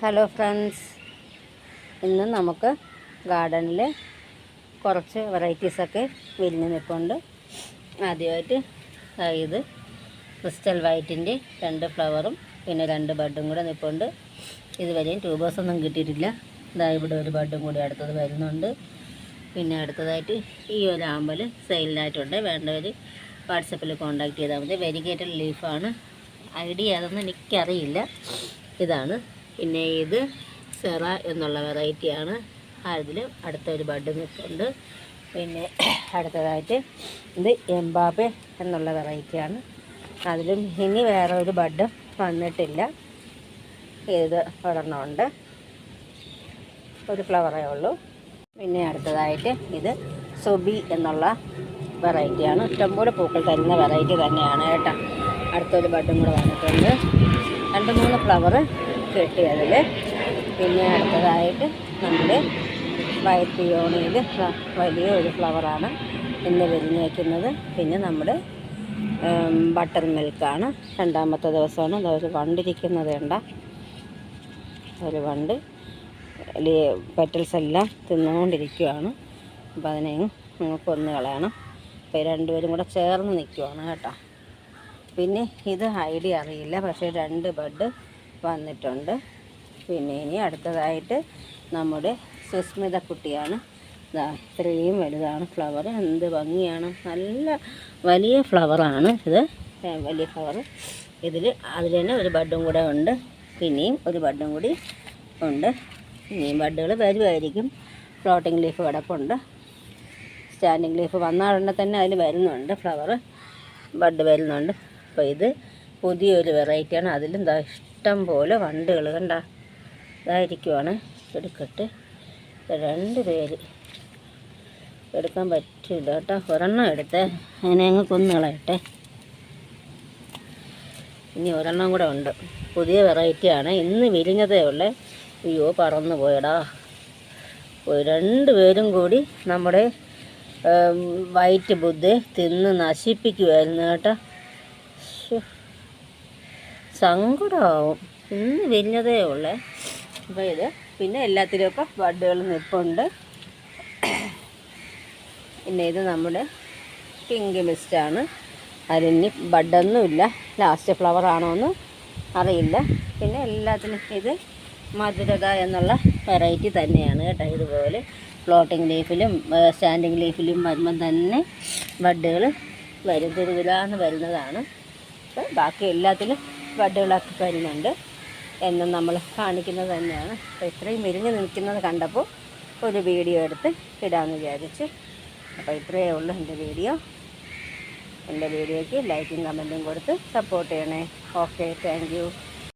Hello friends ഇന്ന് നമുക്ക് ഗാർഡനിൽ കുറച്ച് വെറൈറ്റീസൊക്കെ വിരിഞ്ഞ് നിൽപ്പുണ്ട്. ആദ്യമായിട്ട് ഇത് ക്രിസ്റ്റൽ വൈറ്റിന്റെ രണ്ട് ഫ്ലവറും പിന്നെ രണ്ട് ബഡും കൂടെ നിൽപ്പുണ്ട്. ഇതുവരെയും ട്യൂബേഴ്സ് ഒന്നും കിട്ടിയിട്ടില്ല. ഇതാ ഇവിടെ ഒരു ബഡും കൂടി അടുത്തത് വരുന്നുണ്ട്. പിന്നെ അടുത്തതായിട്ട് ഈ ഒരു ആമ്പൽ സെയിലിനായിട്ടുണ്ട് വേണ്ടവർ വാട്സപ്പിൽ കോണ്ടാക്ട് ചെയ്താൽ മതി. വെരിഗേറ്റഡ് ലീഫാണ് ഐഡിയ അതൊന്നും എനിക്കറിയില്ല. ഇതാണ് പിന്നെ ഇത് സെറ എന്നുള്ള വെറൈറ്റിയാണ്. അതിൽ അടുത്തൊരു ബഡ് നിൽപ്പുണ്ട് പിന്നെ അടുത്തതായിട്ട് ഇത് എംബാബെ എന്നുള്ള വെറൈറ്റിയാണ്. അതിലും ഇനി വേറെ ഒരു ബഡ് വന്നിട്ടില്ല. ഇത് ഒരെണ്ണമുണ്ട്. ഒരു ഫ്ലവറേ ഉള്ളൂ. പിന്നെ അടുത്തതായിട്ട് ഇത് സൊബി എന്നുള്ള വെറൈറ്റിയാണ്. ഇഷ്ടംപോലെ പൂക്കൾ തരുന്ന വെറൈറ്റി തന്നെയാണ് കേട്ടോ. അടുത്തൊരു ബഡും കൂടെ വന്നിട്ടുണ്ട്. രണ്ട് മൂന്ന് ഫ്ലവർ കിട്ടി അതിൽ പിന്നെ അടുത്തതായിട്ട് നമ്മൾ വയറ്റ് യോണിയിൽ വലിയ ഒരു ഫ്ലവറാണ് ഇന്ന് വിരിഞ്ഞേക്കുന്നത്. പിന്നെ നമ്മുടെ ബട്ടർ മിൽക്കാണ് രണ്ടാമത്തെ ദിവസമാണ്. അതൊരു വണ്ടിരിക്കുന്നത് വേണ്ട ഒരു വണ്ട് പെറ്റൽസ് എല്ലാം തിന്നുകൊണ്ടിരിക്കുകയാണ് അപ്പോൾ അതിനെ കൊന്നു കളയണം. അപ്പോൾ രണ്ടുപേരും കൂടെ ചേർന്ന് നിൽക്കുവാണ് കേട്ടോ. പിന്നെ ഇത് ഐഡിയ അറിയില്ല. പക്ഷേ രണ്ട് ബഡ് വന്നിട്ടുണ്ട്. പിന്നെ ഇനി അടുത്തതായിട്ട് നമ്മുടെ സുസ്മിത കുട്ടിയാണ്. ഇതാ ഇത്രയും വലുതാണ് ഫ്ലവർ എന്ത് ഭംഗിയാണ്. നല്ല വലിയ ഫ്ലവറാണ് ഇത്. വലിയ ഫ്ലവർ ഇതിൽ അതിൽ തന്നെ ഒരു ബഡും കൂടെ ഉണ്ട്. പിന്നെയും ഒരു ബഡും കൂടി ഉണ്ട്. ഇനിയും ബഡുകൾ വരുമായിരിക്കും ഫ്ലോട്ടിംഗ് ലീഫ് കിടപ്പുണ്ട്. സ്റ്റാൻഡിങ് ലീഫ് വന്ന തന്നെ അതിൽ വരുന്നുണ്ട് ഫ്ലവർ ബഡ് വരുന്നുണ്ട്. അപ്പോൾ ഇത് പുതിയൊരു വെറൈറ്റിയാണ്. അതിലും ഇഷ്ടം പോലെ വണ്ടുകൾ കണ്ട ഇതായിരിക്കുവാണ് എടുക്കട്ട്. രണ്ട് പേര് എടുക്കാൻ പറ്റില്ല കേട്ടോ. ഒരെണ്ണം എടുത്ത്. അതിനെ അങ്ങ് കൊന്നുകളയട്ടെ ഇനി ഒരെണ്ണം കൂടെ ഉണ്ട്. പുതിയ വെറൈറ്റിയാണ് ഇന്ന് വിരിഞ്ഞതേ ഉള്ളേ. അയ്യോ പറന്നു പോയടാ. പോയി രണ്ട് പേരും കൂടി നമ്മുടെ വൈറ്റ് ബുദ്ധി തിന്ന് നശിപ്പിക്കുമായിരുന്നു കേട്ടോ. സങ്കടമാവും ഇന്ന് വലിയതേ ഉള്ളേ. അപ്പോൾ ഇത് പിന്നെ എല്ലാത്തിലും ഒക്കെ ബഡുകൾ നിൽപ്പുണ്ട് പിന്നെ ഇത് നമ്മുടെ പിങ്ക് മിസ്റ്റാണ് അതിന് ബഡൊന്നുമില്ല ലാസ്റ്റ് ഫ്ലവർ ആണോ എന്ന് അറിയില്ല. പിന്നെ എല്ലാത്തിനും ഇത് മധുരത എന്നുള്ള വെറൈറ്റി തന്നെയാണ് കേട്ടോ ഇതുപോലെ. ഫ്ലോട്ടിംഗ് ലീഫിലും സ്റ്റാൻഡിങ് ലീഫിലും വരുമ്പം തന്നെ ബഡുകൾ വരും. തിരുവിലാന്ന് വരുന്നതാണ്. ബാക്കി എല്ലാത്തിലും ബഡുകളൊക്കെ വരുന്നുണ്ട് എന്നും നമ്മൾ കാണിക്കുന്നത് തന്നെയാണ്. അപ്പോൾ ഇത്രയും വിരിഞ്ഞ് നിൽക്കുന്നത് കണ്ടപ്പോൾ ഒരു വീഡിയോ എടുത്ത് ഇടാമെന്ന് വിചാരിച്ചു. അപ്പോൾ ഇത്രയേ ഉള്ളൂ എന്റെ വീഡിയോ. എന്റെ വീഡിയോയ്ക്ക് ലൈക്കും കമന്റും കൊടുത്ത് സപ്പോർട്ട് ചെയ്യണേ. Okay thank